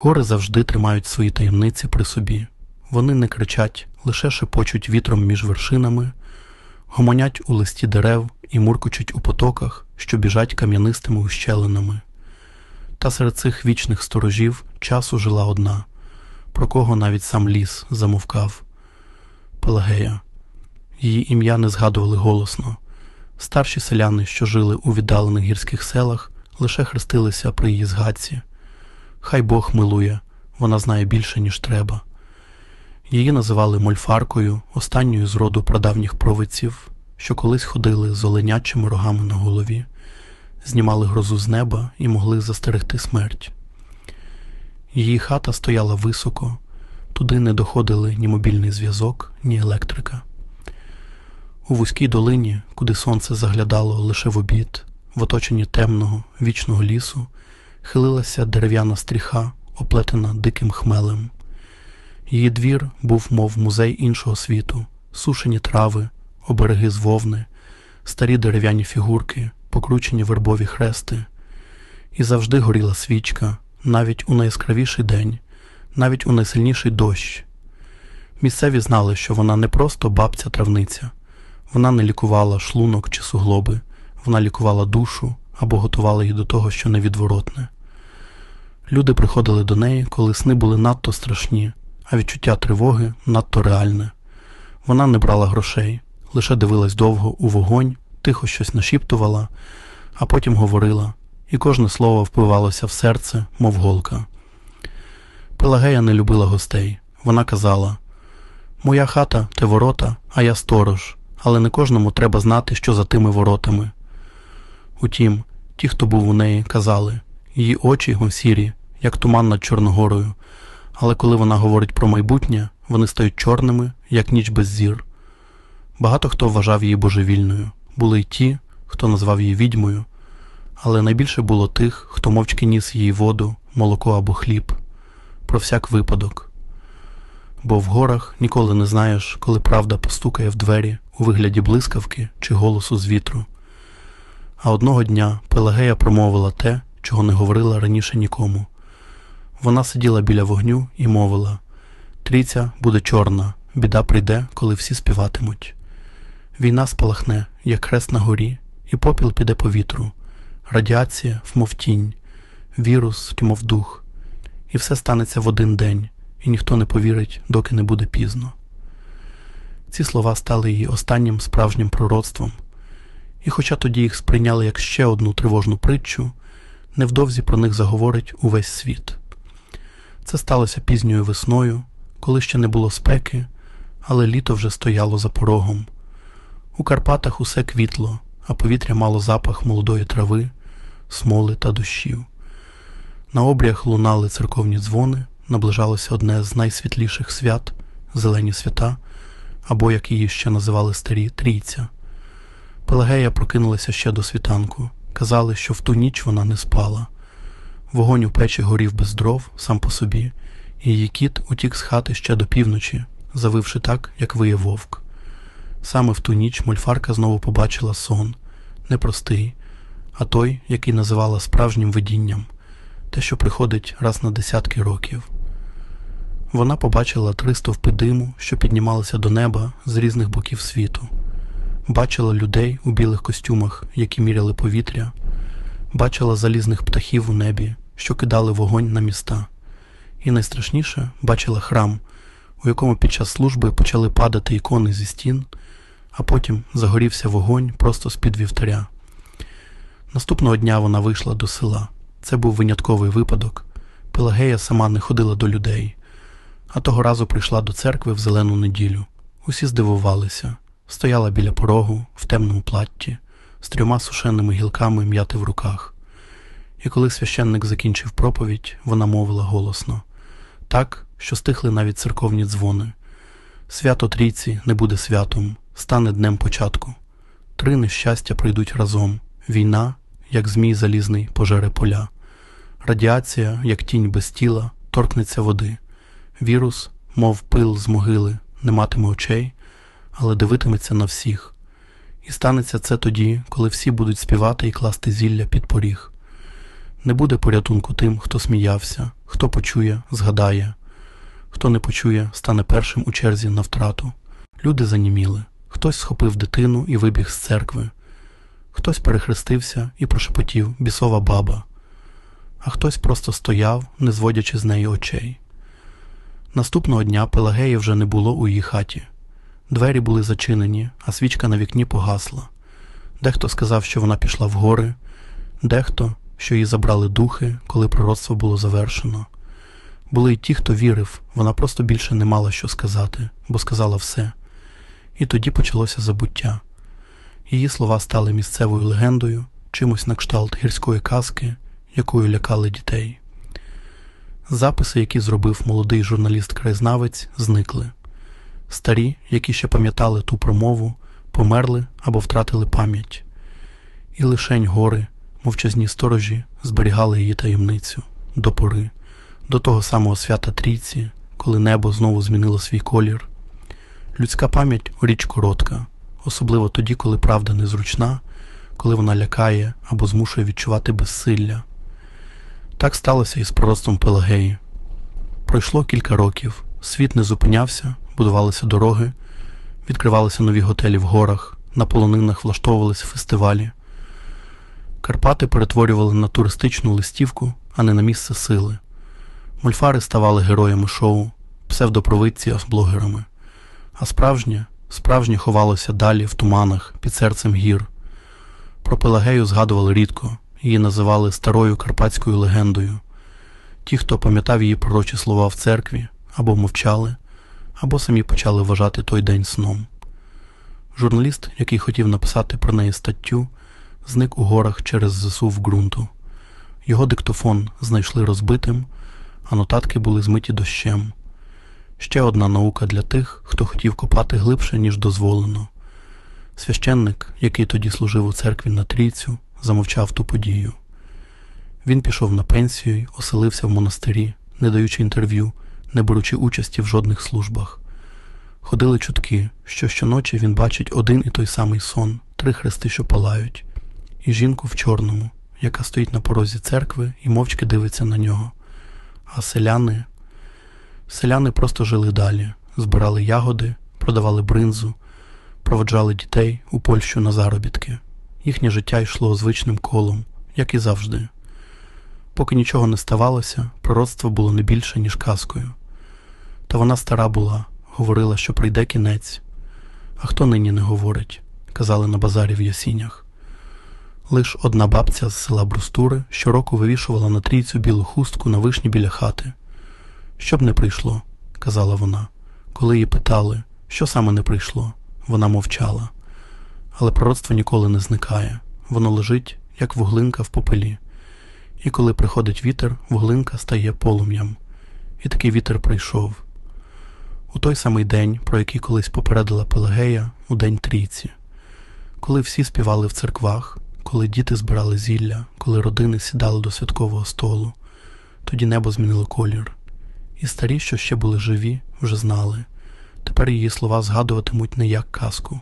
Гори завжди тримають свої таємниці при собі. Вони не кричать, лише шепочуть вітром між вершинами, гомонять у листі дерев і муркочуть у потоках, що біжать кам'янистими ущелинами. Та серед цих вічних сторожів часу жила одна, про кого навіть сам ліс замовкав Пелагея. Її ім'я не згадували голосно. Старші селяни, що жили у віддалених гірських селах, лише хрестилися при її згадці. Хай Бог милує, вона знає більше, ніж треба. Її називали мольфаркою, останньою з роду прадавніх провидців, що колись ходили з оленячими рогами на голові, знімали грозу з неба і могли застерегти смерть. Її хата стояла високо, туди не доходили ні мобільний зв'язок, ні електрика. У вузькій долині, куди сонце заглядало лише в обід, в оточенні темного, вічного лісу, хилилася дерев'яна стріха, оплетена диким хмелем. Її двір був, мов музей іншого світу, сушені трави, обереги з вовни, старі дерев'яні фігурки, покручені вербові хрести, і завжди горіла свічка, навіть у найяскравіший день, навіть у найсильніший дощ. Місцеві знали, що вона не просто бабця травниця, вона не лікувала шлунок чи суглоби, вона лікувала душу або готувала її до того, що невідворотне. Люди приходили до неї, коли сни були надто страшні, а відчуття тривоги надто реальне. Вона не брала грошей, лише дивилась довго у вогонь, тихо щось нашіптувала, а потім говорила, і кожне слово впивалося в серце, мов голка. Пелагея не любила гостей. Вона казала: Моя хата те ворота, а я сторож, але не кожному треба знати, що за тими воротами. Утім, ті, хто був у неї, казали її очі сірі, як туман над Чорногорою, але коли вона говорить про майбутнє, вони стають чорними, як ніч без зір. Багато хто вважав її божевільною, були й ті, хто назвав її відьмою, але найбільше було тих, хто мовчки ніс їй воду, молоко або хліб, про всяк випадок. Бо в горах ніколи не знаєш, коли правда постукає в двері у вигляді блискавки чи голосу з вітру. А одного дня Пелагея промовила те, чого не говорила раніше нікому. Вона сиділа біля вогню і мовила Трійця буде чорна, біда прийде, коли всі співатимуть. Війна спалахне, як хрест на горі, і попіл піде по вітру, радіація, вмов тінь, вірус, тьмов дух, і все станеться в один день, і ніхто не повірить, доки не буде пізно. Ці слова стали її останнім справжнім пророцтвом, і, хоча тоді їх сприйняли як ще одну тривожну притчу, невдовзі про них заговорить увесь світ. Це сталося пізньою весною, коли ще не було спеки, але літо вже стояло за порогом. У Карпатах усе квітло, а повітря мало запах молодої трави, смоли та дощів. На обріях лунали церковні дзвони, наближалося одне з найсвітліших свят зелені свята, або, як її ще називали старі, трійця. Пелагея прокинулася ще до світанку. Казали, що в ту ніч вона не спала. Вогонь у печі горів без дров сам по собі, і її кіт утік з хати ще до півночі, завивши так, як виє вовк. Саме в ту ніч мольфарка знову побачила сон. Непростий, а той, який називала справжнім видінням, те, що приходить раз на десятки років. Вона побачила три стовпи диму, що піднімалися до неба з різних боків світу, бачила людей у білих костюмах, які міряли повітря, бачила залізних птахів у небі, що кидали вогонь на міста, і найстрашніше бачила храм, у якому під час служби почали падати ікони зі стін, а потім загорівся вогонь просто з-під вівтаря. Наступного дня вона вийшла до села. Це був винятковий випадок. Пелагея сама не ходила до людей, а того разу прийшла до церкви в зелену неділю. Усі здивувалися, стояла біля порогу в темному платті, з трьома сушеними гілками м'яти в руках. І коли священник закінчив проповідь, вона мовила голосно так, що стихли навіть церковні дзвони. Свято трійці не буде святом, стане днем початку. Три нещастя прийдуть разом: війна, як змій залізний, пожере поля, радіація, як тінь без тіла, торкнеться води, вірус, мов пил з могили, не матиме очей, але дивитиметься на всіх. І станеться це тоді, коли всі будуть співати і класти зілля під поріг. Не буде порятунку тим, хто сміявся, хто почує, згадає, хто не почує, стане першим у черзі на втрату. Люди заніміли. Хтось схопив дитину і вибіг з церкви, хтось перехрестився і прошепотів бісова баба, а хтось просто стояв, не зводячи з неї очей. Наступного дня Пелагеї вже не було у її хаті. Двері були зачинені, а свічка на вікні погасла. Дехто сказав, що вона пішла в гори, дехто, що її забрали духи, коли пророцтво було завершено. Були й ті, хто вірив, вона просто більше не мала що сказати, бо сказала все. І тоді почалося забуття. Її слова стали місцевою легендою, чимось на кшталт гірської казки, якою лякали дітей. Записи, які зробив молодий журналіст-краєзнавець, зникли. Старі, які ще пам'ятали ту промову, померли або втратили пам'ять. І лишень гори, мовчазні сторожі, зберігали її таємницю до пори, до того самого свята трійці, коли небо знову змінило свій колір. Людська пам'ять річ коротка, особливо тоді, коли правда незручна, коли вона лякає або змушує відчувати безсилля. Так сталося і з пророцтвом Пелагеї. Пройшло кілька років, світ не зупинявся, будувалися дороги, відкривалися нові готелі в горах, на полонинах влаштовувалися фестивалі. Карпати перетворювали на туристичну листівку, а не на місце сили. Мольфари ставали героями шоу, псевдопровидці блогерами. А справжнє, справжнє ховалося далі в туманах під серцем гір. Про Пелагею згадували рідко, її називали старою карпатською легендою. Ті, хто пам'ятав її пророчі слова в церкві, або мовчали, або самі почали вважати той день сном. Журналіст, який хотів написати про неї статтю, зник у горах через засув ґрунту. Його диктофон знайшли розбитим, а нотатки були змиті дощем. Ще одна наука для тих, хто хотів копати глибше, ніж дозволено. Священник, який тоді служив у церкві на трійцю, замовчав ту подію. Він пішов на пенсію й оселився в монастирі, не даючи інтерв'ю, не беручи участі в жодних службах. Ходили чутки, що щоночі він бачить один і той самий сон, три хрести, що палають, і жінку в чорному, яка стоїть на порозі церкви і мовчки дивиться на нього. А селяни. Селяни просто жили далі, збирали ягоди, продавали бринзу, проводжали дітей у Польщу на заробітки. Їхнє життя йшло звичним колом, як і завжди. Поки нічого не ставалося, пророцтво було не більше, ніж казкою. Та вона стара була, говорила, що прийде кінець. А хто нині не говорить, казали на базарі в ясінях. Лиш одна бабця з села Брустури щороку вивішувала на трійцю білу хустку на вишні біля хати. Щоб не прийшло, казала вона. Коли її питали, що саме не прийшло, вона мовчала. Але пророцтво ніколи не зникає, воно лежить, як вуглинка в попелі. І коли приходить вітер, вуглинка стає полум'ям. І такий вітер прийшов. У той самий день, про який колись попередила Пелагея, у день трійці, коли всі співали в церквах, коли діти збирали зілля, коли родини сідали до святкового столу, тоді небо змінило колір. І старі, що ще були живі, вже знали. Тепер її слова згадуватимуть не як казку.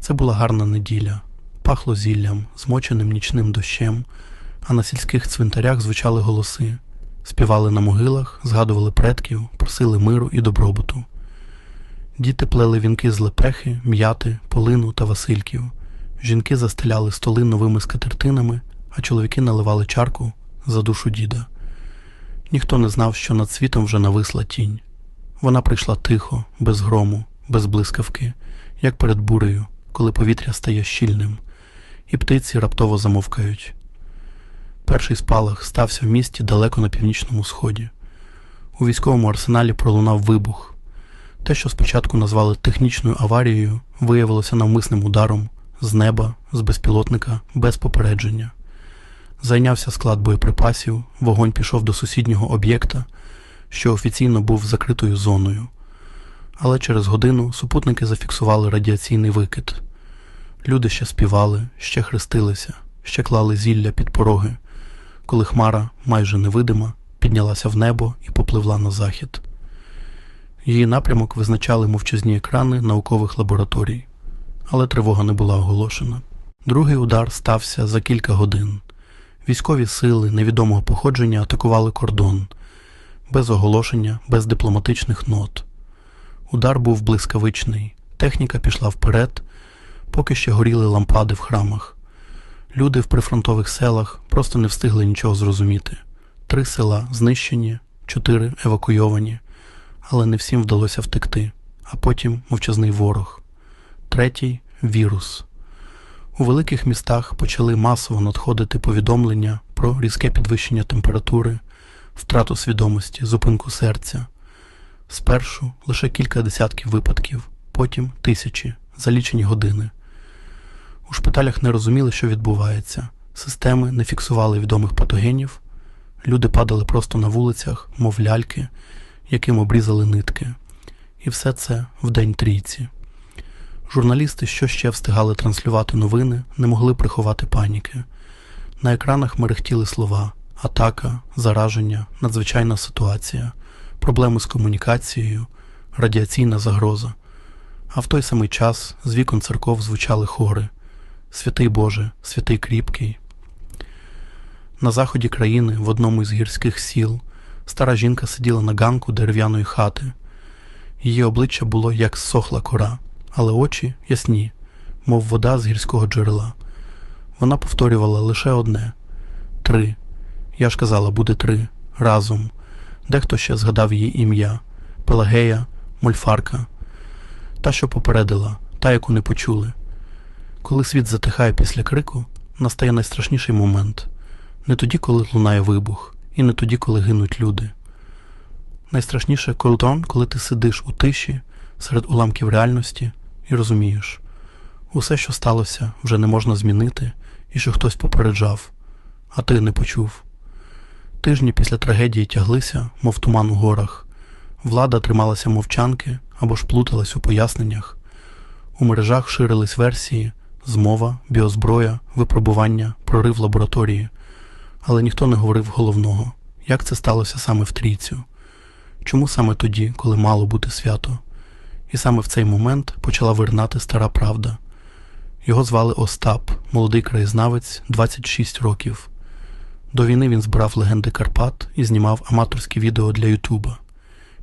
Це була гарна неділя, пахло зіллям, змоченим нічним дощем, а на сільських цвинтарях звучали голоси, співали на могилах, згадували предків, просили миру і добробуту. Діти плели вінки з лепехи, м'яти, полину та васильків. Жінки застеляли столи новими скатертинами, а чоловіки наливали чарку за душу діда. Ніхто не знав, що над світом вже нависла тінь. Вона прийшла тихо, без грому, без блискавки, як перед бурею, коли повітря стає щільним, і птиці раптово замовкають. Перший спалах стався в місті далеко на північному сході. У військовому арсеналі пролунав вибух. Те, що спочатку назвали технічною аварією, виявилося навмисним ударом з неба, з безпілотника, без попередження. Зайнявся склад боєприпасів, вогонь пішов до сусіднього об'єкта, що офіційно був закритою зоною. Але через годину супутники зафіксували радіаційний викид. Люди ще співали, ще хрестилися, ще клали зілля під пороги, коли хмара, майже невидима, піднялася в небо і попливла на захід. Її напрямок визначали мовчазні екрани наукових лабораторій, але тривога не була оголошена. Другий удар стався за кілька годин. Військові сили невідомого походження атакували кордон без оголошення, без дипломатичних нот. Удар був блискавичний, техніка пішла вперед, поки ще горіли лампади в храмах. Люди в прифронтових селах просто не встигли нічого зрозуміти. Три села знищені, чотири евакуйовані, але не всім вдалося втекти, а потім мовчазний ворог. Третій вірус. У великих містах почали масово надходити повідомлення про різке підвищення температури, втрату свідомості, зупинку серця. Спершу лише кілька десятків випадків, потім тисячі за лічені години. У шпиталях не розуміли, що відбувається. Системи не фіксували відомих патогенів, люди падали просто на вулицях, мов ляльки, яким обрізали нитки. І все це в день трійці. Журналісти, що ще встигали транслювати новини, не могли приховати паніки. На екранах мерехтіли слова атака, зараження, надзвичайна ситуація, проблеми з комунікацією, радіаційна загроза. А в той самий час з вікон церков звучали хори Святий Боже, святий кріпкий. На заході країни, в одному із гірських сіл, стара жінка сиділа на ганку дерев'яної хати. Її обличчя було як сохла кора, але очі ясні, мов вода з гірського джерела. Вона повторювала лише одне три. Я ж казала, буде три разом. Дехто ще згадав її ім'я Пелагея, Мольфарка, та, що попередила, та, яку не почули. Коли світ затихає після крику, настає найстрашніший момент не тоді, коли лунає вибух, і не тоді, коли гинуть люди. Найстрашніше кордон, коли ти сидиш у тиші серед уламків реальності і розумієш, усе, що сталося, вже не можна змінити, і що хтось попереджав, а ти не почув. Тижні після трагедії тяглися, мов туман у горах. Влада трималася мовчанки або ж плуталась у поясненнях. У мережах ширились версії, змова, біозброя, випробування, прорив лабораторії. Але ніхто не говорив головного, як це сталося саме в трійцю. Чому саме тоді, коли мало бути свято? І саме в цей момент почала вирнати стара правда. Його звали Остап, молодий краєзнавець, 26 років. До війни він збирав легенди Карпат і знімав аматорські відео для Ютуба.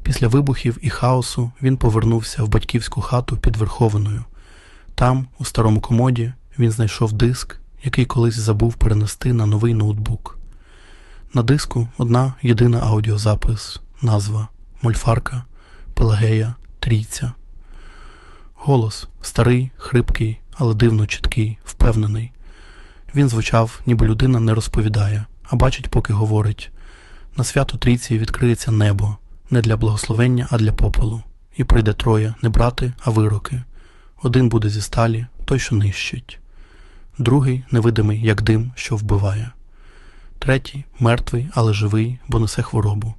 Після вибухів і хаосу він повернувся в батьківську хату під Верховиною. Там, у старому комоді, він знайшов диск, який колись забув перенести на новий ноутбук. На диску одна єдина аудіозапис, назва Мольфарка, Пелагея, Трійця. Голос старий, хрипкий, але дивно чіткий, впевнений. Він звучав, ніби людина не розповідає, а бачить, поки говорить. На свято Трійці відкриється небо не для благословення, а для попелу. І прийде троє не брати, а вироки. Один буде зі сталі, той, що нищить, другий невидимий, як дим, що вбиває, третій мертвий, але живий, бо несе хворобу,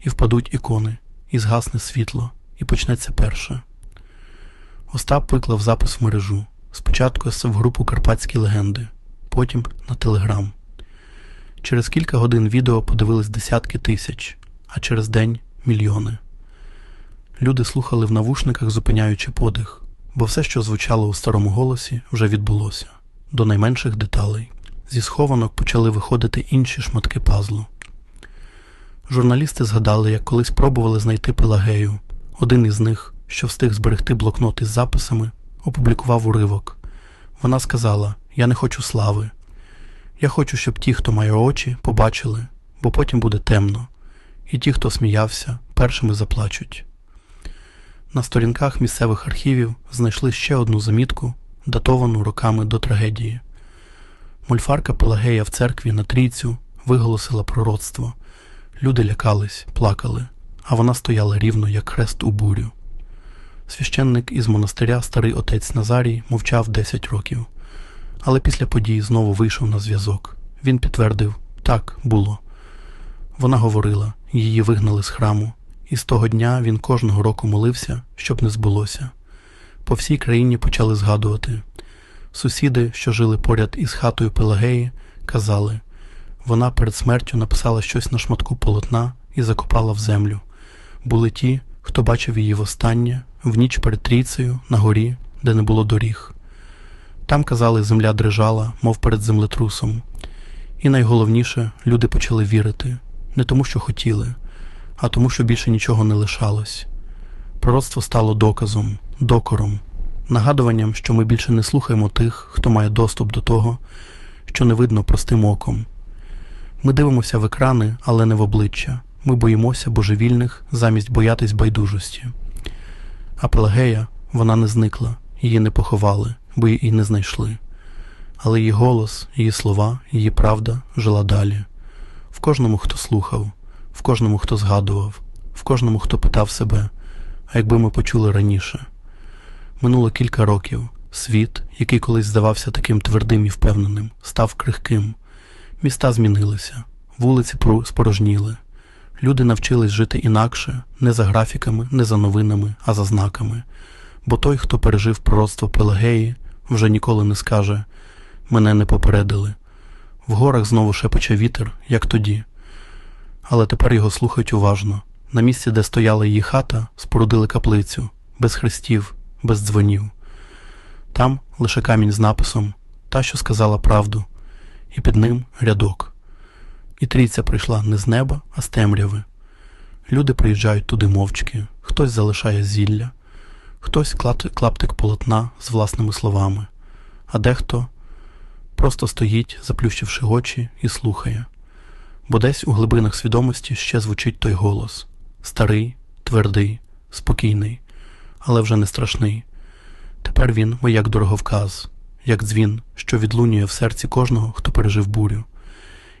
і впадуть ікони, і згасне світло, і почнеться перше. Остап виклав запис в мережу. Спочатку в групу Карпатські легенди, потім на телеграм. Через кілька годин відео подивились десятки тисяч, а через день мільйони. Люди слухали в навушниках, зупиняючи подих, бо все, що звучало у старому голосі, вже відбулося до найменших деталей. Зі схованок почали виходити інші шматки пазлу. Журналісти згадали, як колись пробували знайти Пелагею. Один із них, що встиг зберегти блокнот із записами, опублікував уривок. Вона сказала: Я не хочу слави. Я хочу, щоб ті, хто має очі, побачили, бо потім буде темно, і ті, хто сміявся, першими заплачуть. На сторінках місцевих архівів знайшли ще одну замітку, датовану роками до трагедії. Мольфарка Пелагея в церкві на трійцю виголосила пророцтво. Люди лякались, плакали, а вона стояла рівно, як хрест у бурю. Священник із монастиря, старий отець Назарій, мовчав 10 років, але після подій знову вийшов на зв'язок. Він підтвердив так було. Вона говорила, її вигнали з храму, і з того дня він кожного року молився, щоб не збулося. По всій країні почали згадувати. Сусіди, що жили поряд із хатою Пелагеї, казали вона перед смертю написала щось на шматку полотна і закопала в землю. Були ті, хто бачив її востаннє, в ніч перед трійцею, на горі, де не було доріг. Там, казали, земля дрижала, мов перед землетрусом, І найголовніше, люди почали вірити не тому, що хотіли, а тому, що більше нічого не лишалось. Пророцтво стало доказом, докором, нагадуванням, що ми більше не слухаємо тих, хто має доступ до того, що не видно простим оком. Ми дивимося в екрани, але не в обличчя. Ми боїмося божевільних замість боятись байдужості. А Пелагея, вона не зникла, її не поховали, бо її не знайшли. Але її голос, її слова, її правда жила далі. В кожному, хто слухав, в кожному, хто згадував, в кожному, хто питав себе, а якби ми почули раніше. Минуло кілька років. Світ, який колись здавався таким твердим і впевненим, став крихким. Міста змінилися, вулиці спорожніли. Люди навчились жити інакше, не за графіками, не за новинами, а за знаками. Бо той, хто пережив пророцтво Пелагеї, вже ніколи не скаже мене не попередили. В горах знову шепоче вітер, як тоді. Але тепер його слухають уважно. На місці, де стояла її хата, спорудили каплицю, без хрестів, без дзвонів. Там лише камінь з написом Та, що сказала правду, і під ним рядок. І трійця прийшла не з неба, а з темряви. Люди приїжджають туди мовчки, хтось залишає зілля, хтось клаптик полотна з власними словами, а дехто просто стоїть, заплющивши очі, і слухає. Бо десь у глибинах свідомості ще звучить той голос старий, твердий, спокійний, але вже не страшний. Тепер він мов як дороговказ, як дзвін, що відлунює в серці кожного, хто пережив бурю.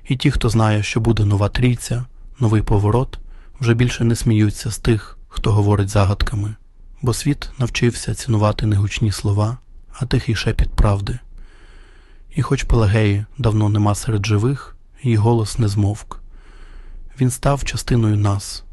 І ті, хто знає, що буде нова трійця, новий поворот, вже більше не сміються з тих, хто говорить загадками, бо світ навчився цінувати не гучні слова, а тихий шепіт правди. І хоч Пелагеї давно нема серед живих, її голос не змовк. Він став частиною нас,